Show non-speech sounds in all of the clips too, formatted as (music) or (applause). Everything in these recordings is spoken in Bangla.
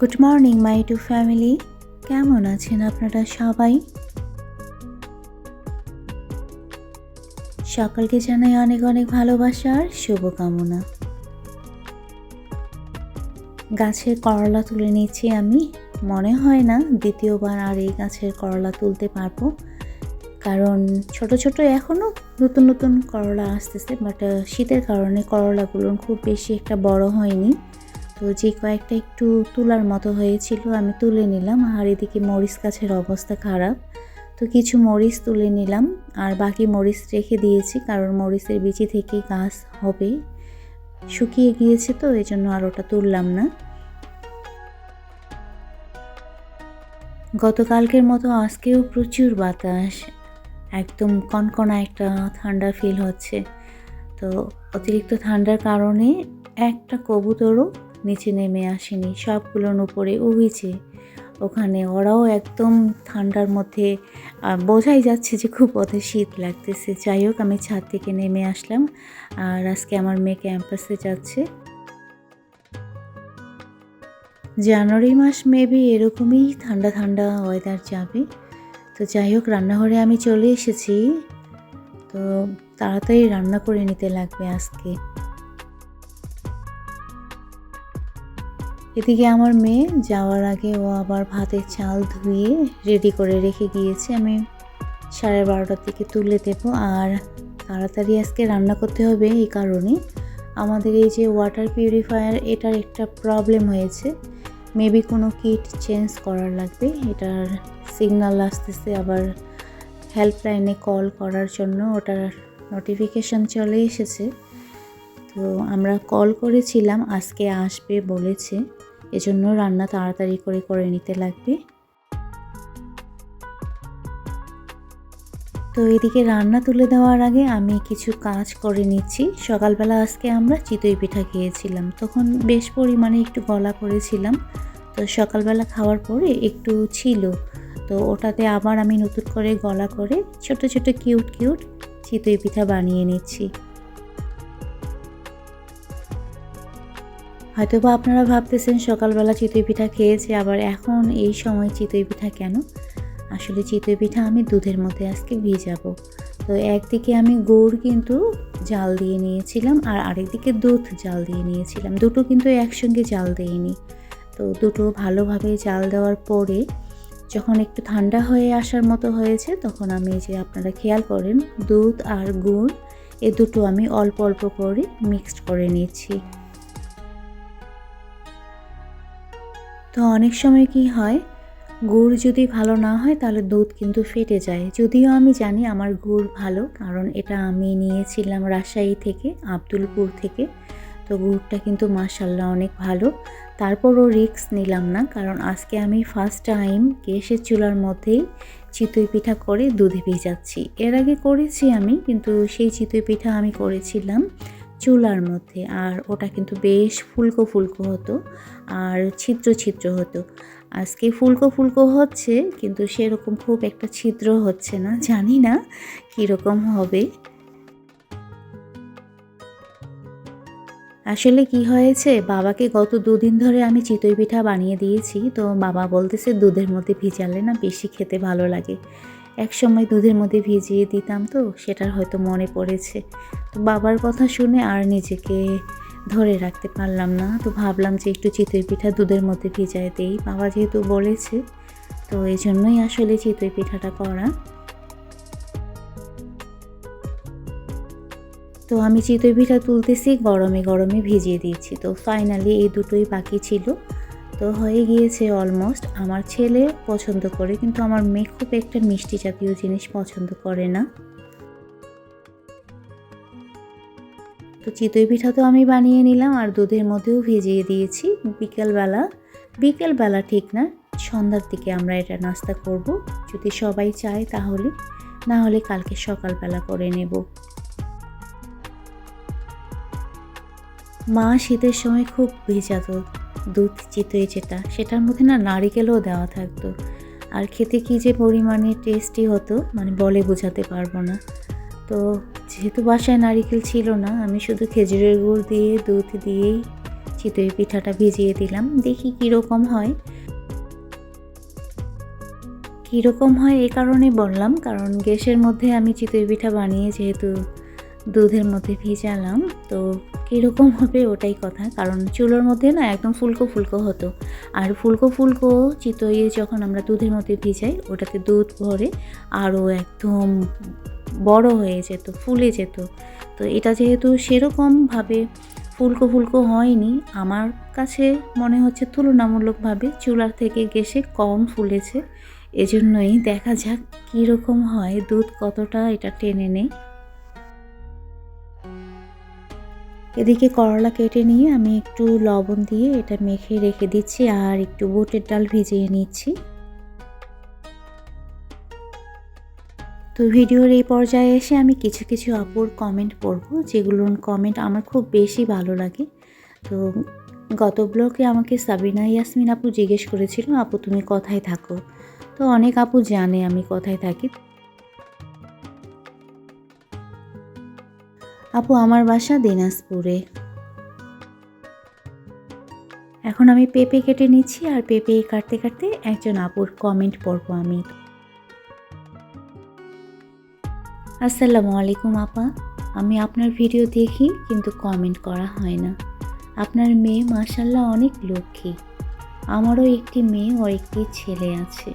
Good morning my to family কেমন আছেন আপনারা সবাই? সকলকে জানাই অনেক অনেক ভালোবাসা আর শুভকামনা। গাছের করলা তুলে নিচ্ছি আমি। মনে হয় না দ্বিতীয়বার আর এই গাছের করলা তুলতে পারব। কারণ ছোট ছোট এখনও নতুন নতুন করলা আসতেছে বাট শীতের কারণে করলাগুলো খুব বেশি একটা বড় হয়নি। তো যে কয়েকটা একটু তোলার মতো হয়েছিল আমি তুলে নিলাম। আর এদিকে মরিচ গাছের অবস্থা খারাপ। তো কিছু মরিচ তুলে নিলাম। আর বাকি মরিচ রেখে দিয়েছি, কারণ মরিচের বিচি থেকে গাছ হবে। শুকিয়ে গিয়েছে তো এই জন্য আর ওটা তুললাম না। গতকালকের মতো আজকেও প্রচুর বাতাস। একদম কনকনা একটা ঠান্ডা ফিল হচ্ছে। তো অতিরিক্ত ঠান্ডার কারণে একটা কবুতরও নিচে নেমে আসেনি, সবগুলোর উপরে উড়িছে। ওখানে ওরাও একদম ঠান্ডার মধ্যে বোঝাই যাচ্ছে যে খুব ওদের শীত লাগতেছে। যাই হোক, আমি ছাদ থেকে নেমে আসলাম আর আজকে আমার মেয়ে ক্যাম্পাসে যাচ্ছে। জানুয়ারি মাস মেবি এরকমই ঠান্ডা ঠান্ডা ওয়েদার যাবে। তো যাই হোক, রান্নাঘরে আমি চলে এসেছি। তো তাড়াতাড়ি রান্না করে নিতে লাগবে আজকে। এদিকে আমার মেয়ে যাওয়ার আগে ও আবার ভাতের চাল ধুয়ে রেডি করে রেখে গিয়েছে। আমি সাড়ে বারোটার দিকে তুলে দেব আর তাড়াতাড়ি আজকে রান্না করতে হবে এই কারণে। আমাদের এই যে ওয়াটার পিউরিফায়ার এটার একটা প্রবলেম হয়েছে। মেবি কোনো কিট চেঞ্জ করার লাগবে। এটার সিগন্যাল আসতেছে আবার হেল্পলাইনে কল করার জন্য। ওটার নোটিফিকেশান চলে এসেছে। তো আমরা কল করেছিলাম, আজকে আসবে বলেছে। এজন্য রান্না তাড়াতাড়ি করে করে নিতে লাগবে। তো এদিকে রান্না তুলে দেওয়ার আগে আমি কিছু কাজ করে নিচ্ছি। সকালবেলা আজকে আমরা চিতই পিঠা খেয়েছিলাম। তখন বেশ পরিমাণে একটু গলা করেছিলাম। তো সকালবেলা খাওয়ার পরে একটু ছিল। তো ওটাতে আবার আমি নতুন করে গলা করে ছোট ছোট কিউট কিউট চিতই পিঠা বানিয়ে নিচ্ছি। হয়তো বা আপনারা ভাবতেছেন সকালবেলা চিতই পিঠা খেয়েছে, আবার এখন এই সময় চিতই পিঠা কেন? আসলে চিতই পিঠা আমি দুধের মধ্যে আজকে ভিজাবো। তো একদিকে আমি গুড় কিন্তু জাল দিয়ে নিয়েছিলাম, আর আরেকদিকে দুধ জাল দিয়ে নিয়েছিলাম। দুটো কিন্তু একসঙ্গে জাল দিইনি। তো দুটো ভালোভাবে জাল দেওয়ার পরে যখন একটু ঠান্ডা হয়ে আসার মতো হয়েছে, তখন আমি যে আপনারা খেয়াল করেন, দুধ আর গুড়, এ দুটো আমি অল্প অল্প করে মিক্সড করে নিচ্ছি। তো অনেক সময় কি হয়, গুড় যদি ভালো না হয় তাহলে দুধ কিন্তু ফেটে যায়। যদিও আমি জানি আমার গুড় ভালো, কারণ এটা আমি নিয়েছিলাম রাজশাহী থেকে, আব্দুলপুর থেকে। তো গুড়টা কিন্তু মাসাল্লাহ অনেক ভালো। তারপরও রিস্ক নিলাম না, কারণ আজকে আমি ফার্স্ট টাইম গ্যাসের চুলার মধ্যেই চিতই পিঠা করে দুধে ভিজাচ্ছি। এর আগে করেছি আমি, কিন্তু সেই চিতই পিঠা আমি করেছিলাম। চুলার মধ্যে। আর ওটা কিন্তু বেশ ফুলকো ফুলকো হতো আর ছিদ্র ছিদ্র হতো। আজকে ফুলকো ফুলকো হচ্ছে, কিন্তু সেরকম খুব একটা ছিদ্র হচ্ছে না, জানি না কীরকম হবে। আসলে কি হয়েছে, বাবাকে গত দুদিন ধরে আমি চিতই পিঠা বানিয়ে দিয়েছি, তো বাবা বলতেছে দুধের মধ্যে ভিজালে না বেশি খেতে ভালো লাগে। এক সময় দুধের মধ্যে ভিজিয়ে দিতাম তো, সেটার হয়তো মনে পড়েছে। তো বাবার কথা শুনে আর নিজেকে ধরে রাখতে পারলাম না। তো ভাবলাম যে একটু চিতই পিঠা দুধের মধ্যে ভিজায় দেই। বাবা যেহেতু বলেছে, তো এই জন্যই আসলে চিতই পিঠাটা করা। তো আমি চিতই পিঠা তুলতেছি, গরমে গরমে ভিজিয়ে দিয়েছি। তো ফাইনালি এই দুটোই বাকি ছিল। তো হয়ে গিয়েছে অলমোস্ট আমার ছেলে পছন্দ করে, কিন্তু আমার মেয়ে খুব একটা মিষ্টি জাতীয় জিনিস পছন্দ করে না। তো চিতই পিঠা তো আমি বানিয়ে নিলাম, আর দুধের মধ্যেও ভিজিয়ে দিয়েছি বিকেলবেলা। বিকেলবেলা ঠিক না, সন্ধ্যার দিকে আমরা এটা নাস্তা করব। যদি সবাই চায় তাহলে, না হলে কালকে সকালবেলা করে নেব। মা শীতের সময় খুব ভেজাতো দুধ চিতই যেটা, সেটার মধ্যে না নারিকেলও দেওয়া থাকতো। আর খেতে কী যে পরিমাণে টেস্টি হতো মানে বলে বোঝাতে পারব না। তো যেহেতু বাসায় নারিকেল ছিল না, আমি শুধু খেজুরের গুড় দিয়ে, দুধ দিয়েই চিতই পিঠাটা ভিজিয়ে দিলাম। দেখি কীরকম হয়। কীরকম হয় এই কারণে বললাম, কারণ গ্যাসের মধ্যে আমি চিতই পিঠা বানিয়ে যেহেতু দুধের মধ্যে ভিজালাম। তো কীরকম হবে ওটাই কথা। কারণ চুলোর মধ্যে না একদম ফুলকো ফুলকো হতো। আর ফুলকো ফুলকো চিতই যখন আমরা দুধের মধ্যে ভিজাই, ওটাতে দুধ ভরে আরও একদম বড় হয়ে যেত, ফুলে যেত। তো এটা যেহেতু সেরকমভাবে ফুলকো ফুলকো হয়নি, আমার কাছে মনে হচ্ছে তুলনামূলকভাবে চুলার থেকে গেসে কম ফুলেছে। এজন্যই দেখা যাক কীরকম হয়, দুধ কতটা এটা টেনে নেয়। এদিকে করলা কেটে নিয়ে আমি একটু লবণ দিয়ে এটা মেখে রেখে দিচ্ছি আর একটু বুটের ডাল ভিজিয়ে নিচ্ছি। তো ভিডিওর এই পর্যায়ে এসে আমি কিছু কিছু আপুর কমেন্ট পড়ব, যেগুলোর কমেন্ট আমার খুব বেশি ভালো লাগে। তো গত ব্লকে আমাকে সাবিনা ইয়াসমিন আপু জিজ্ঞেস করেছিল, আপু তুমি কোথায় থাকো? তো অনেক আপু জানে আমি কোথায় থাকি। আপু, আমার বাসা দিনাজপুরে। এখন আমি পেঁপে কেটে নিচ্ছি আর পেঁপে কাটতে কাটতে একজন আপুর কমেন্ট পড়ব আমি। আসসালামু আলাইকুম আপা। আমি আপনার ভিডিও দেখি, কিন্তু কমেন্ট করা হয় না। আপনার মেয়ে মাসাল্লাহ অনেক লক্ষ্মী। আমারও একটি মেয়ে ও একটি ছেলে আছে।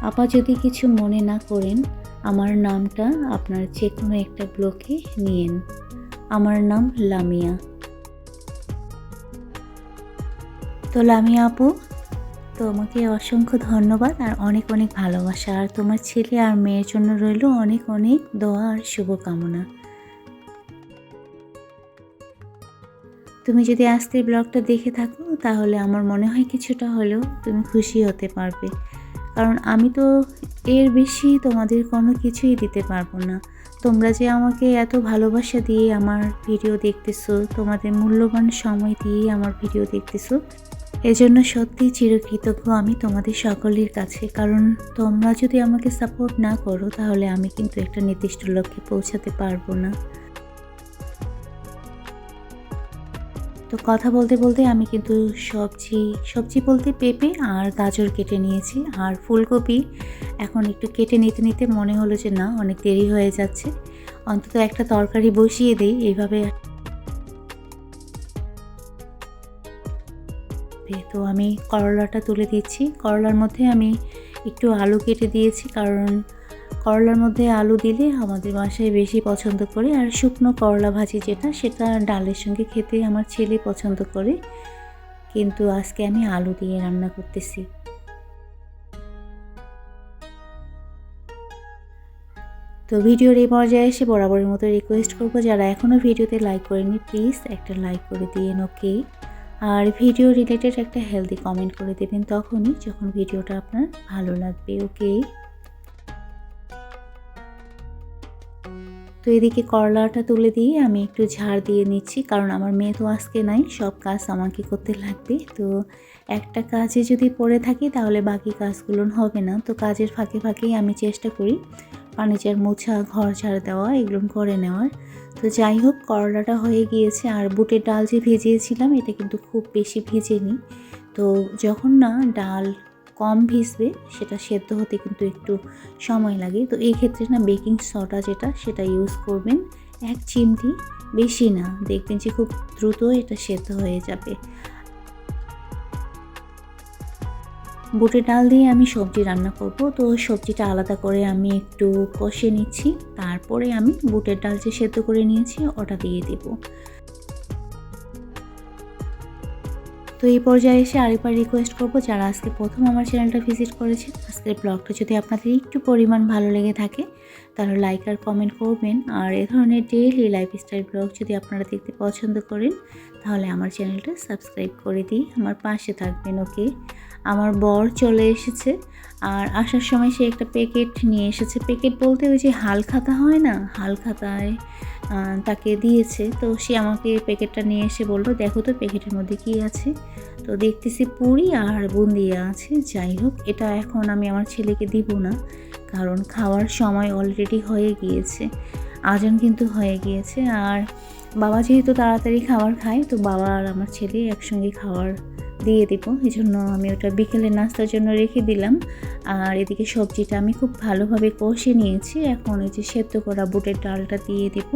আপা, যদি কিছু মনে না করেন, আমার নামটা আপনার যে কোনো একটা ব্লকে নিয়েন। আমার নাম লামিয়া। তো লামিয়া আপু, তোমাকে অসংখ্য ধন্যবাদ আর অনেক অনেক ভালোবাসা। আর তোমার ছেলে আর মেয়ের জন্য রইল অনেক অনেক দোয়া আর শুভকামনা। তুমি যদি আজকের ব্লগটা দেখে থাকো, তাহলে আমার মনে হয় কিছুটা হলেও তুমি খুশি হতে পারবে। কারণ আমি তো এর বেশি তোমাদের কোনো কিছুই দিতে পারব না। তোমরা যে আমাকে এত ভালোবাসা দিয়ে আমার ভিডিও দেখতেছো, তোমাদের মূল্যবান সময় দিয়ে আমার ভিডিও দেখতেছো, এজন্য সত্যিই চিরকৃতজ্ঞ আমি তোমাদের সকলের কাছে। কারণ তোমরা যদি আমাকে সাপোর্ট না করো, তাহলে আমি কিন্তু একটা নির্দিষ্ট লক্ষ্যে পৌঁছাতে পারব না। তো কথা বলতে বলতে আমি কিন্তু সবজি সবজি বলতে পেঁপে আর গাজর কেটে নিয়েছি আর ফুলকপি এখন একটু কেটে নিতে নিতে মনে হলো যে না, অনেক দেরি হয়ে যাচ্ছে। অন্তত একটা তরকারি বসিয়ে দিই এইভাবে। তো আমি করলাটা তুলে দিচ্ছি। করলার মধ্যে আমি একটু আলু কেটে দিয়েছি কারণ করলার মধ্যে আলু দিলে আমাদের বাসায় বেশি পছন্দ করে। আর শুকনো করলা ভাজি যেটা, সেটা ডালের সঙ্গে খেতে আমার ছেলে পছন্দ করে। কিন্তু আজকে আমি আলু দিয়ে রান্না করতেছি। তো ভিডিওর এই পর্যায়ে এসে বরাবরের মতো রিকোয়েস্ট করব, যারা এখনও ভিডিওতে লাইক করেনি প্লিজ একটা লাইক করে দিয়ে ওকে আর ভিডিও রিলেটেড একটা হেলদি কমেন্ট করে দেবেন তখনই যখন ভিডিওটা আপনার ভালো লাগবে ওকে তো এদিকে করলাটা তুলে দিয়ে আমি একটু ঝাড় দিয়ে নিচ্ছি, কারণ আমার মেয়ে তো আজকে নাই, সব কাজ আমাকে করতে লাগবে। তো একটা কাজে যদি পড়ে থাকি তাহলে বাকি কাজগুলো হবে না। তো কাজের ফাঁকে ফাঁকেই আমি চেষ্টা করি ফার্নিচার মোছা, ঘর ঝাড় দেওয়া, এগুলো করে নেওয়ার। তো যাই হোক, করলাটা হয়ে গিয়েছে। আর বুটের ডাল যে ভেজিয়েছিলাম এটা কিন্তু খুব বেশি ভেজেনি। তো যখন না ডাল কম ভিজবে, সেটা সেদ্ধ হতে কিন্তু একটু সময় লাগে। তো এই ক্ষেত্রে না বেকিং সোডা যেটা, সেটা ইউজ করবেন। এক চিমটি বেশি না, দেখবেন যে খুব দ্রুত এটা সেদ্ধ হয়ে যাবে। বুটের ডাল দিয়ে আমি সবজি রান্না করব। তো সবজিটা আলাদা করে আমি একটু কষে নিচ্ছি। তারপরে আমি বুটের ডাল যে সেদ্ধ করে নিয়েছি, ওটা দিয়ে দেবো। তো এই পর্যায়ে এসে আরেকবার রিকোয়েস্ট করব যারা আজকে প্রথম আমার চ্যানেলটা ভিজিট করেছেন, আজকের ব্লগটা যদি আপনাদের একটু পরিমাণ ভালো লেগে থাকে, তাহলে লাইক আর কমেন্ট করবেন। আর এ ধরনের ডেইলি লাইফস্টাইল ব্লগ যদি আপনারা দেখতে পছন্দ করেন, তাহলে আমার চ্যানেলটা সাবস্ক্রাইব করে দিই। আমার পাশে থাকবেন ওকে আমার বর চলে এসেছে। আর আসার সময় সে একটা প্যাকেট নিয়ে এসেছে। প্যাকেট বলতে ওই যে হাল খাতা হয় না? হাল খাতায় তাকে দিয়েছে। তো সে আমাকে প্যাকেটটা নিয়ে এসে বলল, দেখো তো প্যাকেটের মধ্যে কি আছে? তো দেখতেছি পুরি আর বুন্দিয়া আছে। যাই হোক, এটা এখন আমি আমার ছেলেকে দিব না। কারণ খাওয়ার সময় অলরেডি হয়ে গিয়েছে। আজান কিন্তু হয়ে গিয়েছে। আর বাবা যেহেতু তাড়াতাড়ি খাবার খায়, তো বাবা আর আমার ছেলে একসঙ্গে খাবার দিয়ে দিব। এই জন্য আমি ওটা বিকেলে নাস্তার জন্য রেখে দিলাম। আর এদিকে সবজিটা আমি খুব ভালোভাবে কষে নিয়েছি। এখন এই যে সেদ্ধ করা বুটের ডালটা দিয়ে দেব।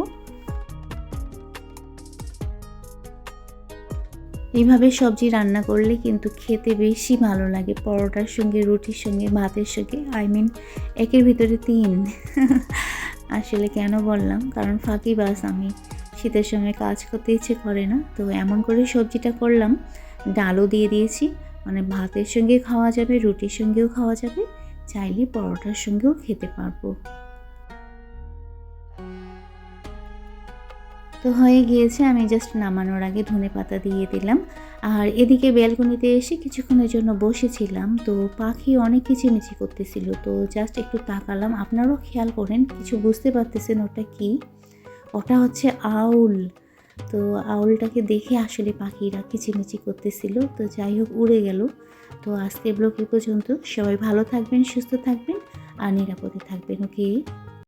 এইভাবে সবজি রান্না করলে কিন্তু খেতে বেশি ভালো লাগে পরোটার সঙ্গে, রুটির সঙ্গে, ভাতের সঙ্গে আই মিন একের ভিতরে তিন। (laughs) আসলে কেন বললাম? কারণ ফাঁকি বাস আমি। শীতের সময় কাজ করতে ইচ্ছে করে না। তো এমন করে সবজিটা করলাম। ডালও দিয়ে দিয়েছি। মানে ভাতের সঙ্গে খাওয়া যাবে, রুটির সঙ্গেও খাওয়া যাবে। চাইলে পরোটার সঙ্গেও খেতে পারব। তো হয়ে গিয়েছে, আমি জাস্ট নামানোর আগে ধনে পাতা দিয়ে দিলাম। আর এদিকে ব্যালকনিতে এসে কিছুক্ষণের জন্য বসেছিলাম। তো পাখি অনেক কিচিমিচি করতেছিল, তো জাস্ট একটু তাকালাম। আপনারাও খেয়াল করেন, কিছু বুঝতে পারতেছেন ওটা কি? ওটা হচ্ছে আউল। তো আউলটাকে দেখে আসলে পাখিরা কিচিমিচি করতেছিল। তো যাই হোক, উড়ে গেল। তো আজকে ব্লগ এ পর্যন্ত সবাই ভালো থাকবেন, সুস্থ থাকবেন আর নিরাপদে থাকবেন, ওকে?